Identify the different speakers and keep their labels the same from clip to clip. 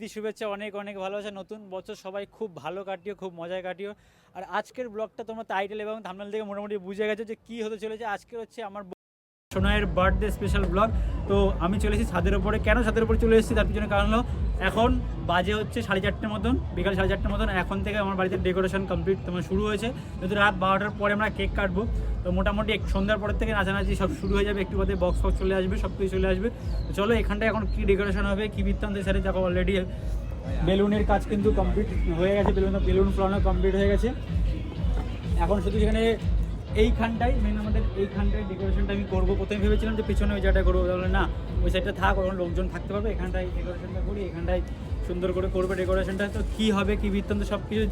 Speaker 1: প্রীতি, শুভেচ্ছা, অনেক অনেক ভালোবাসা। নতুন বছর সবাই খুব ভালো কাটিও, খুব মজায় কাটিও। আর আজকের ব্লগটা তোমার টাইটেল এবং থামনাল থেকে মোটামুটি বুঝে গেছো যে কী হতে চলেছে। আজকে হচ্ছে আমার সোনায়ের বার্থডে স্পেশাল ব্লগ তো আমি চলে এসেছি ছাদের ওপরে কেন ছাদের ওপরে চলে এসেছি? তার পিছনে কারণ হলো এখন বাজে হচ্ছে সাড়ে চারটের মতন, বিকাল সাড়ে চারটের মতন। এখন থেকে আমার বাড়িতে ডেকোরেশন কমপ্লিট তোমার শুরু হয়েছে। যদি রাত বারোটার পরে আমরা কেক কাটবো, তো মোটামুটি এক সন্ধ্যার পরের থেকে নাচানাচি সব শুরু হয়ে যাবে, একটু বাদে বক্স ফক্স চলে আসবে সব কিছু চলে আসবে। তো চলো, এখানটায় এখন কী ডেকোরেশন হবে, কী বৃত্তান্ত সাথে দেখো অলরেডি বেলুনের কাজ কিন্তু কমপ্লিট হয়ে গেছে, বেলুন বেলুন ফ্লানো কমপ্লিট হয়ে গেছে। এখন শুধু সেখানে এইখানটাই মেন আমাদের এইখানটায় ডেকোরেশনটা আমি করব। প্রথমে ভেবেছিলাম যে পিছনে ওই জায়গাটা করব। তাহলে না, ওই সাইডটা থাক ওখানে লোকজন থাকতে পারবে। এখানটায় ডেকোরেশনটা করি, এখানটায় সুন্দর করে করবে ডেকোরেশনটা তো কী হবে, কী বৃত্তান্ত সব কিছু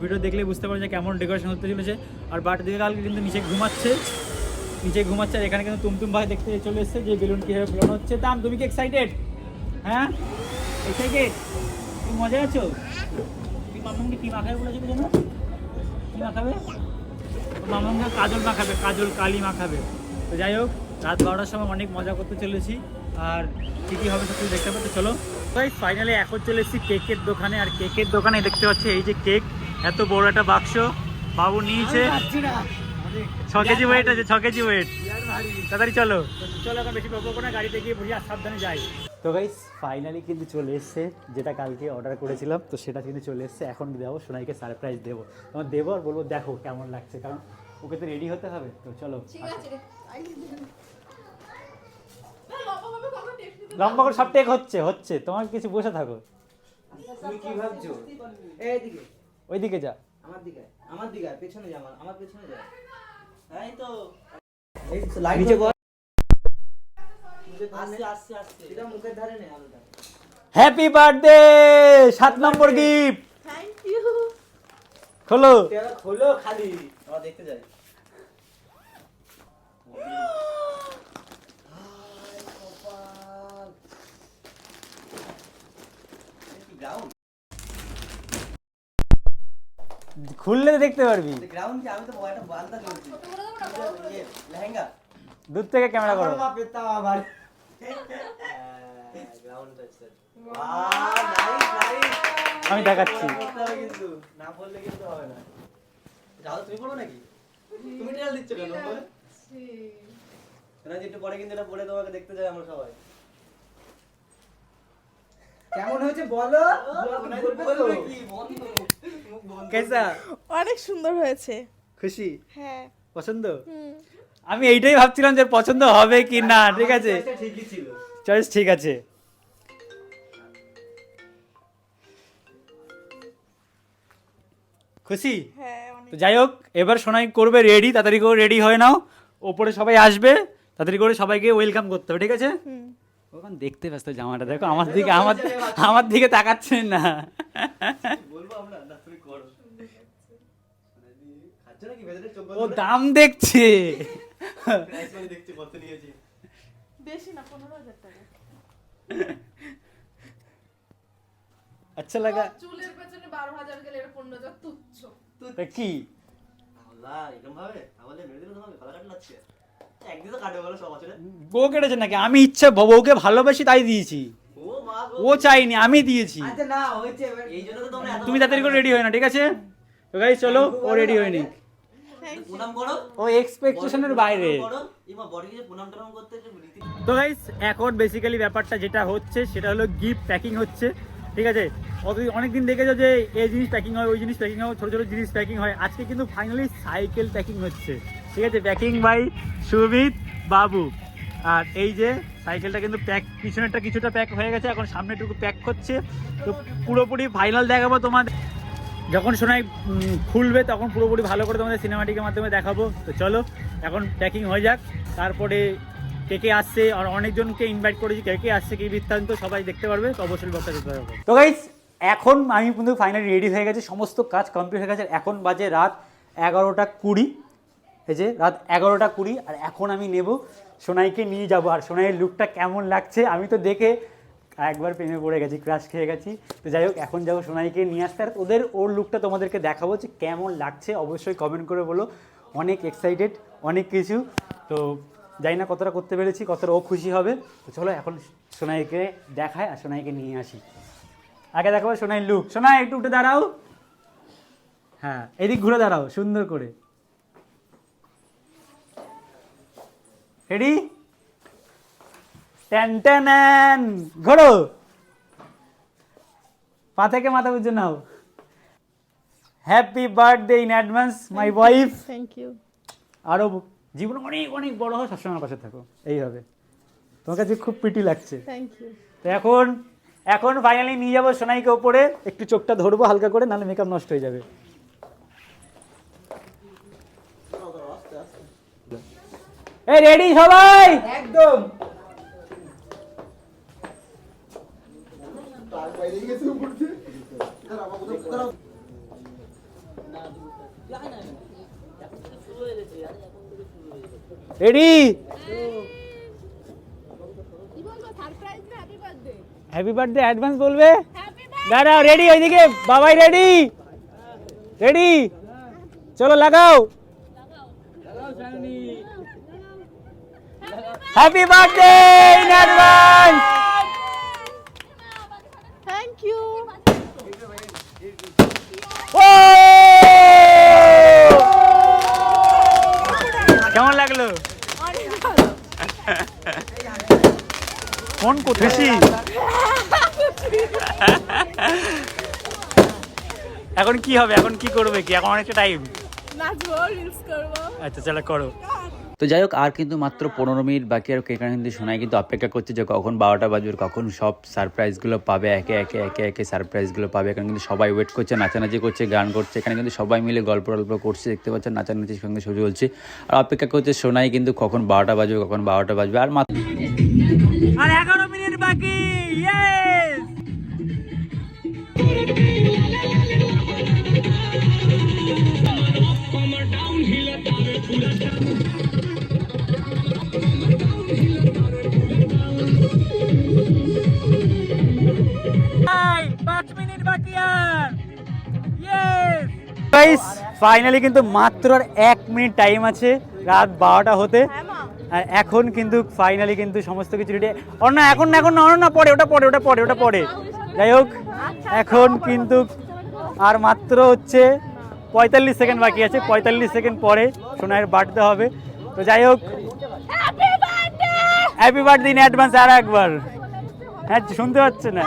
Speaker 1: ভিডিও দেখলে বুঝতে পারবে যে কেমন ডেকোরেশন হতে চলেছে। আর বাট দিকে কালকে কিন্তু নিচে ঘুমাচ্ছে। নিচে ঘুমাচ্ছে, আর এখানে কিন্তু তুমতুম ভাই দেখতে চলে এসছে যে বেলুন কীভাবে ফোলানো হচ্ছে। দাম, তুমি কি এক্সাইটেড হ্যাঁ? এক্সাইটেড তুমি মজা আছো? তুমি মামাকে কী মাখাবে বলেছ জানো কী মাখাবে মামাকে কাজল মাখাবে কাজল কালি মাখাবে তো যাই হোক রাত বারোটার সময় অনেক মজা করতে চলেছি। আর কী কী হবে সব কিছু দেখতে পাবে তো চলো। তাই ফাইনালি এখন চলে এসেছি কেকের দোকানে। আর কেকের দোকানে দেখতে পাচ্ছি এই যে কেক এত বড় একটা বাক্স। বাবু নিয়েছে। ছ কেজি ওয়েট আছে ছ কেজি ওয়েট তাড়াতাড়ি চলো। চলো এখন বেশি গল্প করে গাড়িতে গিয়ে বুঝি আর সাবধানে যাই। তো গাইস ফাইনালি কিন্তু চলে এসছে যেটা কালকে অর্ডার করেছিলাম তো সেটা কিন্তু চলে এসছে। এখন দেবো সোনাইকে সারপ্রাইজ দেবো। তোমার দেবো আর বলব দেখো কেমন লাগছে। কারণ ওকে তো রেডি হতে হবে? তো চলো
Speaker 2: লম্বা
Speaker 1: করে সব টেক হচ্ছে হচ্ছে। তোমার কিছু বসে থাকো।
Speaker 3: তুমি কি ভাবছ? এইদিকে।
Speaker 1: ওইদিকে যা।
Speaker 3: আমার দিকে আমার দিকে পেছনে যা আমার আমার পেছনে যা। এই তো। এই লাইট
Speaker 1: নিচে
Speaker 3: বল
Speaker 1: কর।
Speaker 3: আসছে আসছে আসছে। এটা মুখের ধারে নে আলোটা।
Speaker 1: হ্যাপি বার্থডে সাত নম্বর গিফট
Speaker 2: থ্যাংক ইউ
Speaker 1: খোলো
Speaker 3: তেরা খোলো খালি আমরা দেখতে যাই?
Speaker 1: খুললে দেখতে পারবি
Speaker 3: ground কি? আমি তো বান্দা
Speaker 2: করে
Speaker 3: ইয়ে, লেহেঙ্গা?
Speaker 1: দূর থেকে ক্যামেরা করো
Speaker 3: পেতাম আবার। হ্যাঁ, আছে।
Speaker 1: আমি দেখাচ্ছি।
Speaker 3: করতে হবে কিন্তু। না বললে কিন্তু হবে না। যাও, তুমি পড়ো নাকি? তুমি টেল দিচ্ছ কেন? না, একটু পরে কিন্তু এটা পরে তোমাকে দেখতে যাই আমরা সবাই। কেমন হয়েছে বলো।
Speaker 1: কেসা?
Speaker 2: অনেক সুন্দর হয়েছে।
Speaker 1: খুশি?
Speaker 2: হ্যাঁ।
Speaker 1: পছন্দ? আমি এইটাই ভাবছিলাম যে পছন্দ হবে কি না ঠিক আছে? চয়েস ঠিক আছে। খুশি?
Speaker 2: হ্যাঁ
Speaker 1: তো যাই হোক এবার সোনাই করবে রেডি তাড়াতাড়ি করে রেডি হয়ে নাও। ওপরে সবাই আসবে তাড়াতাড়ি করে সবাইকে ওয়েলকাম করতে হবে ঠিক আছে? ওখানে দেখতে ব্যস্ত জামাটা দেখো আমার দিকে আমার আমার দিকে তাকাচ্ছেন না।
Speaker 3: বলব আমরা না তুমি করো। খাচ্ছ নাকি ভেতরে চোখ
Speaker 1: ও দাম দেখছে
Speaker 3: প্রাইস মানি
Speaker 2: বারো হাজার গেলে এটা পনেরো হাজার তুচ্ছ।
Speaker 1: তা কি? বউ কেটেছে নাকি? আমি ইচ্ছা বউকে ভালোবাসি তাই দিয়েছি।
Speaker 3: ও
Speaker 1: ও চাইনি আমি দিয়েছি।
Speaker 3: আচ্ছা
Speaker 1: তুমি তাড়াতাড়ি করে রেডি হয় না ঠিক আছে? তো গাইস চলো ও রেডি হয়নি। ও এক্সপেকটেশনের বাইরে। তো গাইস এখন বেসিক্যালি ব্যাপারটা যেটা হচ্ছে সেটা হলো গিফট প্যাকিং হচ্ছে ঠিক আছে? অনেক দিন দেখেছ যে এই জিনিস প্যাকিং হয় ওই জিনিস প্যাকিং হয় ছোটো ছোটো জিনিস প্যাকিং হয়। আজকে কিন্তু ফাইনালি সাইকেল প্যাকিং হচ্ছে। ঠিক আছে প্যাকিং বাই সুমিত বাবু। আর এই যে সাইকেলটা কিন্তু প্যাক পিছনেরটা কিছুটা প্যাক হয়ে গেছে এখন সামনেটুকু প্যাক করছে। তো পুরোপুরি ফাইনাল দেখাবো তোমাদের। যখন উম, খুলবে তখন পুরোপুরি ভালো করে তোমাদের সিনেমাটিকের মাধ্যমে দেখাবো। তো চলো এখন প্যাকিং হয়ে যাক। তারপরে কে কে আসছে আর অনেকজনকে ইনভাইট করেছি। কে কে আসছে কি বৃত্তান্ত সবাই দেখতে পারবে তো অবশ্যই বক্তা দেখতে পারবে তো গাইস এখন আমি কিন্তু ফাইনালি রেডি হয়ে গেছে, সমস্ত কাজ কমপ্লিট হয়ে গেছে। এখন বাজে রাত এগারোটা কুড়ি। এই যে রাত এগারোটা কুড়ি, আর এখন আমি নেব সোনাইকে নিয়ে যাব। আর সোনাইয়ের লুকটা কেমন লাগছে আমি তো দেখে একবার প্রেমে পড়ে গেছি ক্রাশ খেয়ে গেছি। তো যাই হোক, এখন যাব সোনাইকে নিয়ে আসতে। আর ওদের ওর লুকটা তোমাদেরকে দেখাবো যে কেমন লাগছে। অবশ্যই কমেন্ট করে বলো। অনেক এক্সাইটেড অনেক কিছু। তো জানি না কতটা করতে পেরেছি, কতটা ও খুশি হবে। তো চলো এখন সোনাইকে দেখায় আর সোনাইকে নিয়ে আসি। আগে দেখাবো সোনাই লুক। সোনাই একটু উঠে দাঁড়াও। হ্যাঁ এদিক ঘুরে দাঁড়াও সুন্দর করে। রেডি ট্যান ট্যান ঘোরো। পা থেকে মাথা বুঝে নাও। Happy birthday in advance my wife
Speaker 2: thank you
Speaker 1: আরও জীবন অনেক অনেক বড় হয় সবসময় আমার পাশে থাকো। এইভাবে তোমার কাছে খুব পিটি লাগছে।
Speaker 2: থ্যাংক ইউ
Speaker 1: তো এখন এখন ফাইনালি নিয়ে যাব সোনাইকে ওপরে একটু চোখটা ধরবো হালকা করে নাহলে মেকআপ নষ্ট হয়ে যাবে। এই রেডি সবাই?
Speaker 3: একদম।
Speaker 1: রেডি হ্যাপি বার্থডে অ্যাডভান্স বলবে? দাঁড়াও রেডি ওইদিকে বাবাই রেডি রেডি চলো লাগাও। Happy birthday in advance
Speaker 2: thank you
Speaker 1: কেমন লাগল? ফোন করতেছি এখন কি হবে? এখন কি করবে কি? এখন অনেকটা টাইম
Speaker 2: নাচবো রিলস করব।
Speaker 1: আচ্ছা চলো করো।
Speaker 4: তো যাই হোক আর কিন্তু মাত্র পনেরো মিনিট বাকি আর এখানে কিন্তু শোনায় কিন্তু অপেক্ষা করছে যে কখন বারোটা বাজবে কখন সব সারপ্রাইজগুলো পাবে একে একে একে একে সারপ্রাইজগুলো পাবে। এখানে কিন্তু সবাই ওয়েট করছে নাচানাচি করছে গান করছে। এখানে কিন্তু সবাই মিলে গল্প টল্প করছে দেখতে পাচ্ছেন নাচানাচির সঙ্গে সব চলছে। আর অপেক্ষা করছে শোনাই কিন্তু কখন বারোটা বাজবে কখন বারোটা বাজবে। আর মাত্র
Speaker 1: মিনিট বাকি আর। গাইস ফাইনালি কিন্তু মাত্র আর এক মিনিট টাইম আছে রাত বারোটা হতে।
Speaker 2: হ্যাঁ
Speaker 1: আর এখন কিন্তু ফাইনালি কিন্তু সমস্ত কিছু রেডি অন্য এখন না এখন না অন্য না পরে ওটা পরে ওটা পরে ওটা পরে। যাই হোক এখন কিন্তু আর মাত্র হচ্ছে পঁয়তাল্লিশ সেকেন্ড বাকি আছে। পঁয়তাল্লিশ সেকেন্ড পরে সোনাইয়ের বার্থডে হবে। তো যাই হোক হ্যাপি বার্থডে ইন অ্যাডভান্স আর একবার। হ্যাঁ শুনতে পাচ্ছে না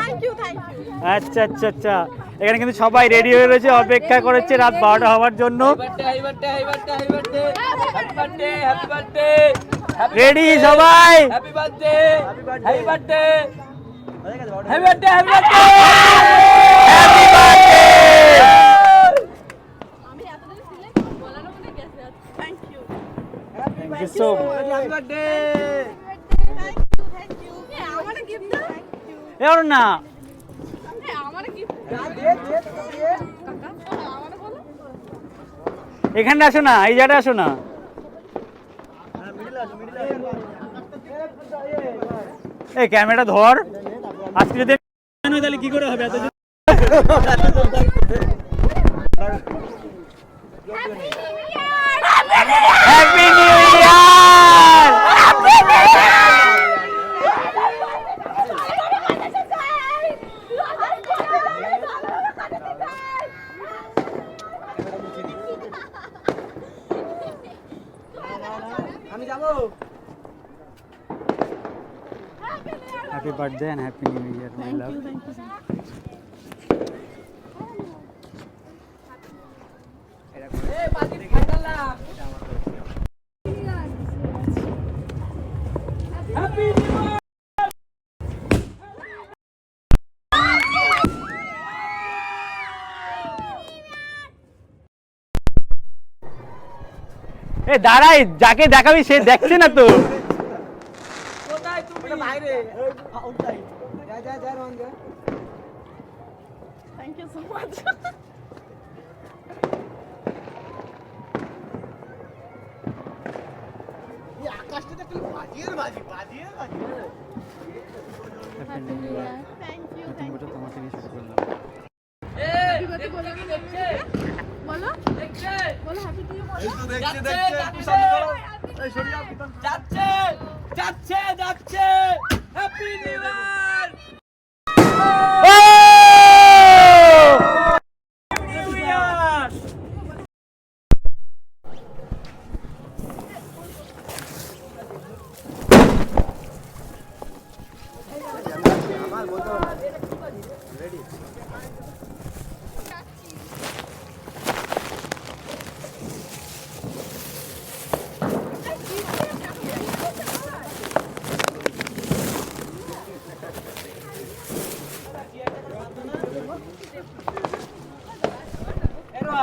Speaker 1: আচ্ছা আচ্ছা আচ্ছা এখানে কিন্তু সবাই রেডি হয়ে রয়েছে অপেক্ষা করেছে রাত বারোটা হওয়ার জন্য রেডি সবাই Happy birthday!
Speaker 2: আমি এতদিন সিলেক্ট বলার মনে গেছে
Speaker 1: Thank you so much.
Speaker 2: Thank you thank you আমারে গিফট দাও থ্যাংক ইউ
Speaker 1: এ অরুণ না
Speaker 2: আমারে গিফট আমারে
Speaker 1: এখানে আসো না এই জায়গাটা আসো না। এই ক্যামেরাটা ধর। আজকে যদি তাহলে কি করে হবে? এত হ্যাপি নিউ ইয়ার
Speaker 3: আমি যাব
Speaker 1: happy birthday and happy new year my love এ দাঁড়াই যাকে দেখাবি সে দেখছে না তো।
Speaker 2: ইউ সো মাচ
Speaker 3: এই আকাশটা তো বাজিয়ে বাজি বাজিয়ে বাজি
Speaker 2: থ্যাংক ইউ থ্যাংক ইউ
Speaker 1: তোমার থেকে শুরু করলাম।
Speaker 2: বলো। বলো হ্যাপি ইউ বলো।
Speaker 3: দেখছে দেখছে এই সরিয়ে আপনি
Speaker 5: যাচ্ছে যাচ্ছে যাচ্ছে। হ্যাপি নিউ ইয়ার
Speaker 1: ও
Speaker 5: এবার ওটা নিয়ে
Speaker 6: কি করতে দিলা ও মামা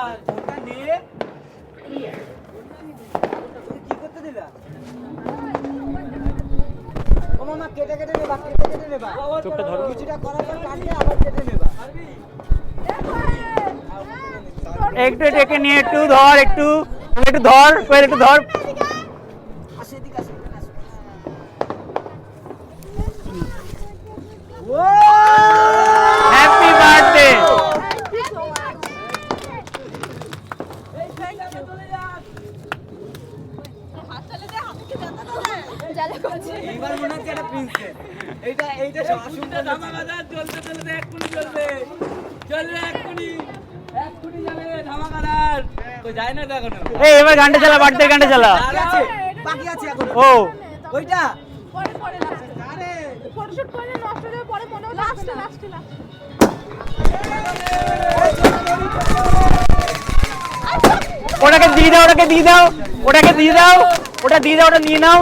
Speaker 6: কেটে কেটে নেবা কেটে কেটে নেবা।
Speaker 1: চোখটা ধরো।
Speaker 6: কিছুটা করার পর কাটলে আবার কেটে নেবা।
Speaker 1: একটু ডেকে নিয়ে একটু ধর একটু একটু ধর একটু ধর। এবার গানটা চালা বার্থডে গানটা চালা।
Speaker 6: বাকি আছে এখন।
Speaker 1: ও।
Speaker 6: ওইটা?
Speaker 2: পরে পরে আরে। ফটোশুট করে নষ্ট হয়ে পরে মনে হবে লাস্টে লাস্টে লাস্টে
Speaker 1: ওটাকে দিয়ে দাও ওটাকে দিয়ে দাও ওটাকে দিয়ে দাও ওটা দিয়ে দাও ওটা নিয়ে নাও।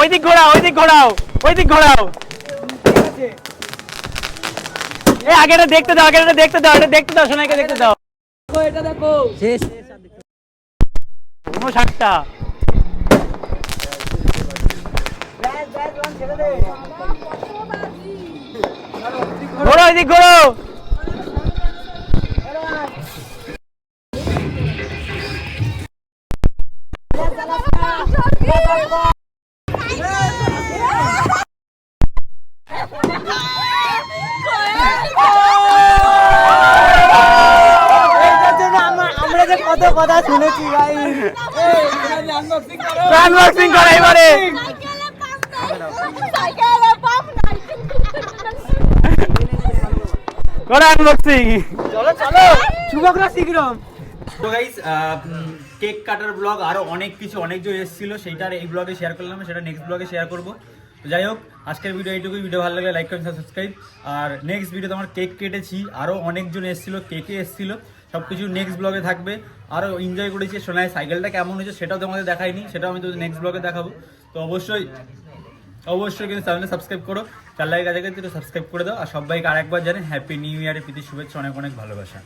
Speaker 1: ওই দিক ঘোরাও ওই দিক ঘোরাও ওই দিক ঘোরাও। এ আগেটা দেখতে দাও আগেটা দেখতে দাও এটা দেখতে দাও সোনাইকে দেখতে দাও।
Speaker 5: এটা দেখো।
Speaker 6: শেষ। ওয়ান
Speaker 1: ঘোরো ওই ঘোরো
Speaker 6: জন্য আমরা আমরা যে কত কথা শুনেছি ভাই।
Speaker 5: আনবক্সিং করো।
Speaker 1: এবারে। করো আনবক্সিং
Speaker 6: চলো চলো। শুভকরা শীঘ্রম
Speaker 1: তো গাইস কেক কাটার ব্লগ আরও অনেক কিছু অনেক যে এসেছিল। সেইটা আর এই ব্লগে শেয়ার করলাম সেটা নেক্সট ব্লগে শেয়ার করব। তো যাই হোক আজকের ভিডিও এইটুকুই। ভিডিও ভালো লাগলে লাইক করেন সাবস্ক্রাইব আর নেক্সট ভিডিওতে আমার কেক কেটেছি। আরও অনেকজন এসেছিল কেকে এসেছিল। সব কিছু নেক্সট ব্লগে থাকবে। আরও এনজয় করেছি। সোনায় সাইকেলটা কেমন হয়েছে সেটাও তোমাদের দেখাইনি, সেটাও আমি তোমাদের নেক্সট ব্লগে দেখাবো। তো অবশ্যই অবশ্যই কিন্তু চ্যানেলটা সাবস্ক্রাইব করো। চার লাইক কিন্তু সাবস্ক্রাইব করে দাও। আর সবাইকে আরেকবার জানেন হ্যাপি নিউ ইয়ারের প্রীতি, শুভেচ্ছা, অনেক অনেক ভালোবাসা।